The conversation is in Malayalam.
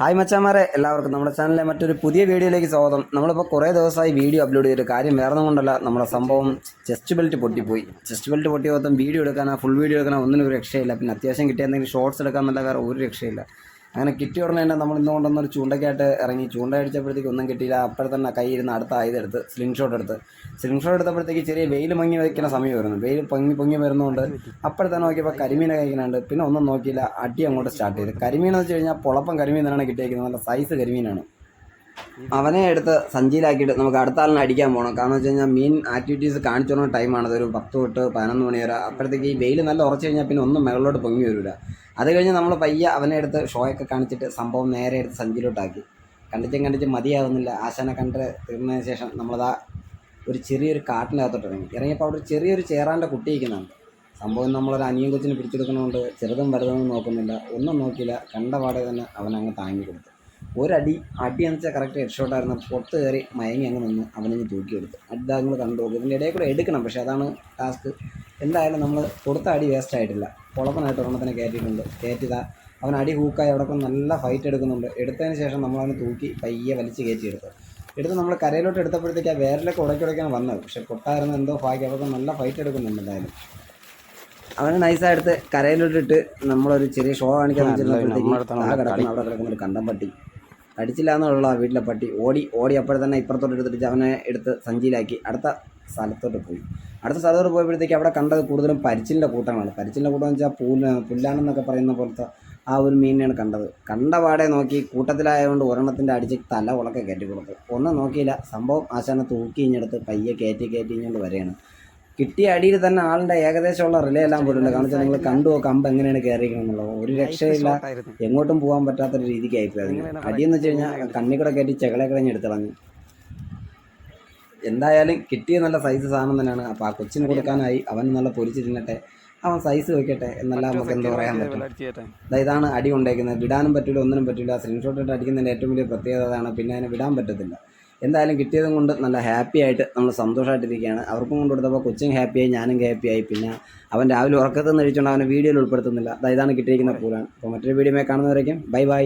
ഹായ് മച്ചാമാരെ എല്ലാവർക്കും നമ്മുടെ ചാനലിലെ മറ്റൊരു പുതിയ വീഡിയോയിലേക്ക് സ്വാഗതം. നമ്മളിപ്പോൾ കുറേ ദിവസമായി വീഡിയോ അപ്ലോഡ് ചെയ്തിട്ട് കാര്യം വേറെ കൊണ്ടല്ല നമ്മുടെ സംഭവം ചെസ്റ്റ് ബെൽറ്റ് പൊട്ടിപ്പോയി. ചെസ്റ്റ് ബെൽറ്റ് പൊട്ടിയ വീഡിയോ എടുക്കാനോ ഫുൾ വീഡിയോ എടുക്കാനോ ഒന്നിനും ഒരു രക്ഷയില്ല. പിന്നെ അത്യാവശ്യം കിട്ടിയ എന്തെങ്കിലും ഷോർട്സ് എടുക്കാൻ നല്ല വേറെ ഒരു രക്ഷയില്ല. അങ്ങനെ കിട്ടിയ ഉടനെ തന്നെ നമ്മൾ ഇന്ന് കൊണ്ടുവന്നൊരു ചൂണ്ടയ്ക്കായിട്ട് ഇറങ്ങി. ചൂണ്ട അടിച്ചപ്പോഴത്തേക്ക് ഒന്നും കിട്ടിയില്ല. അപ്പോൾ തന്നെ കൈ ഇരുന്ന് അടുത്ത ആയതെടുത്ത് എടുത്ത് സ്ലിംഗ് ഷോട്ട് എടുത്ത്. സ്ലിംഗ് ഷോട്ട് എടുത്തപ്പോഴത്തേക്ക് ചെറിയ വെയിൽ മങ്ങി വയ്ക്കുന്ന സമയമായിരുന്നു വെയിൽ പൊങ്ങി പൊങ്ങി വരുന്നതുകൊണ്ട് അപ്പോഴത്തെ നോക്കിയപ്പോൾ കരിമീനെ കഴിക്കുന്നുണ്ട്. പിന്നെ ഒന്നും നോക്കിയില്ല. അടി അങ്ങോട്ട് സ്റ്റാർട്ട് ചെയ്ത്. കരിമീൻ എന്ന് വെച്ച് കഴിഞ്ഞാൽ പൊളപ്പം കരിമീൻ തന്നെയാണ് കിട്ടിയിരിക്കുന്നത് നല്ല സൈസ് കരിമീനാണ്. അവനെ എടുത്ത് സഞ്ചിയിലാക്കിയിട്ട് നമുക്ക് അടുത്ത ആളിനെ അടിക്കാൻ പോകണം കാരണം വെച്ച് കഴിഞ്ഞാൽ മീൻ ആക്ടിവിറ്റീസ് കാണിച്ചു തുടങ്ങുന്ന ടൈമാണ് അതൊരു പത്ത് തൊട്ട് പതിനൊന്ന് മണി വരെ. അപ്പോഴത്തേക്ക് ഈ വെയിൽ നല്ല ഉറച്ചു കഴിഞ്ഞാൽ പിന്നെ ഒന്നും മുകളിലോട്ട് പൊങ്ങി വരില്ല അത് കഴിഞ്ഞ് നമ്മൾ പയ്യെ അവനെ എടുത്ത് ഷോയൊക്കെ കാണിച്ചിട്ട് സംഭവം നേരെ എടുത്ത് സഞ്ചിയിലോട്ടാക്കി. കണ്ടിച്ചും കണ്ടിച്ചും മതിയാവുന്നില്ല. ആശാനെ കണ്ട് തീർന്നതിന് ശേഷം നമ്മളതാ ഒരു ചെറിയൊരു കാട്ടിനകത്തോട്ട് ഇറങ്ങി. ഇറങ്ങിയപ്പോൾ അവിടെ ഒരു ചെറിയൊരു ചേറാന്റെ കുട്ടി ഇരിക്കുന്നുണ്ട്. സംഭവം നമ്മളൊരു അനിയൻ കൊച്ചിനെ പിടിച്ചെടുക്കുന്നതുകൊണ്ട് ചെറുതും വലുതൊന്നും നോക്കുന്നില്ല. ഒന്നും നോക്കിയില്ല. കണ്ട പാടെ തന്നെ അവനങ്ങ് താങ്ങി കൊടുത്തു. ഒരടി അടി എന്ന് വെച്ചാൽ കറക്റ്റ് ഹെഡ് ഷോട്ടായിരുന്നു പുറത്ത് കയറി മയങ്ങി അങ്ങ് നിന്ന് അവനങ്ങ് തൂക്കിയെടുത്തു നിങ്ങൾ കണ്ടു നോക്കും ഇതിന്റെ ഇടയിൽ കൂടെ എടുക്കണം പക്ഷേ അതാണ് ടാസ്ക് എന്തായാലും നമ്മൾ കൊടുത്ത അടി വേസ്റ്റ് ആയിട്ടില്ല. കുളപ്പനായിട്ട് ഒരെണ്ണത്തിനെ കയറ്റിയിട്ടുണ്ട്. കയറ്റിയതാ. അവൻ അടി ഹൂക്കായി അവിടെ നല്ല ഫൈറ്റ് എടുക്കുന്നുണ്ട്. എടുത്തതിന് ശേഷം നമ്മളവനെ തൂക്കി പയ്യെ വലിച്ച് കയറ്റിയെടുത്തു. എടുത്ത് നമ്മൾ കരയിലോട്ട് എടുത്തപ്പോഴത്തേക്ക് ആ വേരിലൊക്കെ ഉടയ്ക്കുടയ്ക്കാണ് വന്നത്. പക്ഷേ പൊട്ടായിരുന്നു എന്തോ ഭാഗ്യം. അവർക്ക് നല്ല ഫൈറ്റ് എടുക്കുന്നുണ്ട് എന്തായാലും. അവനെ നൈസായിട്ട് കരയിലോട്ടിട്ട് നമ്മളൊരു ചെറിയ ഷോ കാണിക്കാൻ വെച്ചിരുന്നപ്പോഴത്തേക്ക് ആ കിടക്കുന്ന അവിടെ കിടക്കുന്ന ഒരു കണ്ടം പട്ടി. അടിച്ചില്ല എന്നുള്ള വീട്ടിലെ പട്ടി. ഓടി ഓടി അപ്പോഴെ തന്നെ ഇപ്പുറത്തോട്ട് എടുത്തിട്ട് അവനെ എടുത്ത് സഞ്ചിയിലാക്കി. അടുത്ത സ്ഥലത്തോട്ട് പോയി. അടുത്ത സ്ഥലത്തോട്ട് പോയപ്പോഴത്തേക്ക് അവിടെ കണ്ടത് കൂടുതലും പരിച്ചിലിന്റെ കൂട്ടമാണ് പരിച്ചിലിന്റെ കൂട്ടം എന്ന് വെച്ചാൽ പൂല പുല്ലാണെന്നൊക്കെ പറയുന്ന പോലത്തെ ആ ഒരു മീനിനെയാണ് കണ്ടത്. കണ്ട പാടെ നോക്കി കൂട്ടത്തിലായതുകൊണ്ട് ഒരെണ്ണത്തിന്റെ അടിച്ച് തല ഉളക്കെ കയറ്റി കൊടുത്തു. ഒന്നും നോക്കിയില്ല. സംഭവം ആശാനെ തൂക്കി ഇഞ്ഞെടുത്ത് പയ്യെ കയറ്റി കയറ്റി കഴിഞ്ഞുകൊണ്ട് വരികയാണ്. കിട്ടിയ അടിയിൽ തന്നെ ആളുടെ ഏകദേശമുള്ള റിലേ എല്ലാം പോയിട്ടുണ്ട്. കാരണം വെച്ചാൽ നിങ്ങൾ കണ്ടു നോക്കാം കമ്പ് എങ്ങനെയാണ് കയറിയിരിക്കണം എന്നുള്ളത് ഒരു രക്ഷയില്ല. എങ്ങോട്ടും പോകാൻ പറ്റാത്തൊരു രീതിക്ക് ആയിപ്പോയി അതിന്. അടിയെന്ന് വെച്ച് കഴിഞ്ഞാൽ കണ്ണിക്കൂടെ കൂടെ കയറ്റി ചെകളെ കളഞ്ഞ് എടുത്തിളഞ്ഞു എന്തായാലും കിട്ടിയ നല്ല സൈസ് സാധനം തന്നെയാണ്. അപ്പോൾ ആ കൊച്ചിന് കൊടുക്കാനായി. അവൻ നല്ല പൊരിച്ച് തിന്നട്ടെ അവൻ സൈസ് വെക്കട്ടെ എന്നല്ല നമുക്ക് എന്താ പറയാൻ പറ്റും. ഇതാണ് അടി കൊണ്ടേക്കുന്നത്. വിടാനും പറ്റില്ല ഒന്നിനും പറ്റില്ല സ്ക്രീൻഷോട്ട് ഇട്ട് അടിക്കുന്നതിന്റെ ഏറ്റവും വലിയ പ്രത്യേകത അതാണ്. പിന്നെ അതിനെ വിടാൻ പറ്റത്തില്ല. എന്തായാലും കിട്ടിയതും കൊണ്ട് നല്ല ഹാപ്പി ആയിട്ട് നമ്മൾ സന്തോഷമായിട്ടിരിക്കുകയാണ് അവർക്കും കൊണ്ട് കൊടുത്തപ്പോൾ കൊച്ചും ഹാപ്പിയായി ഞാനും ഹാപ്പിയായി പിന്നെ അവൻ രാവിലെ ഉറക്കത്തിൽ നിന്ന് കഴിച്ചുകൊണ്ട് അവനെ വീഡിയോയിൽ ഉൾപ്പെടുത്തുന്നില്ല. ദാ ഇതാണ് കിട്ടിയിരിക്കുന്ന പൂലാണ് അപ്പോൾ മറ്റൊരു വീഡിയോ കാണുന്നവരേക്കും. Bye bye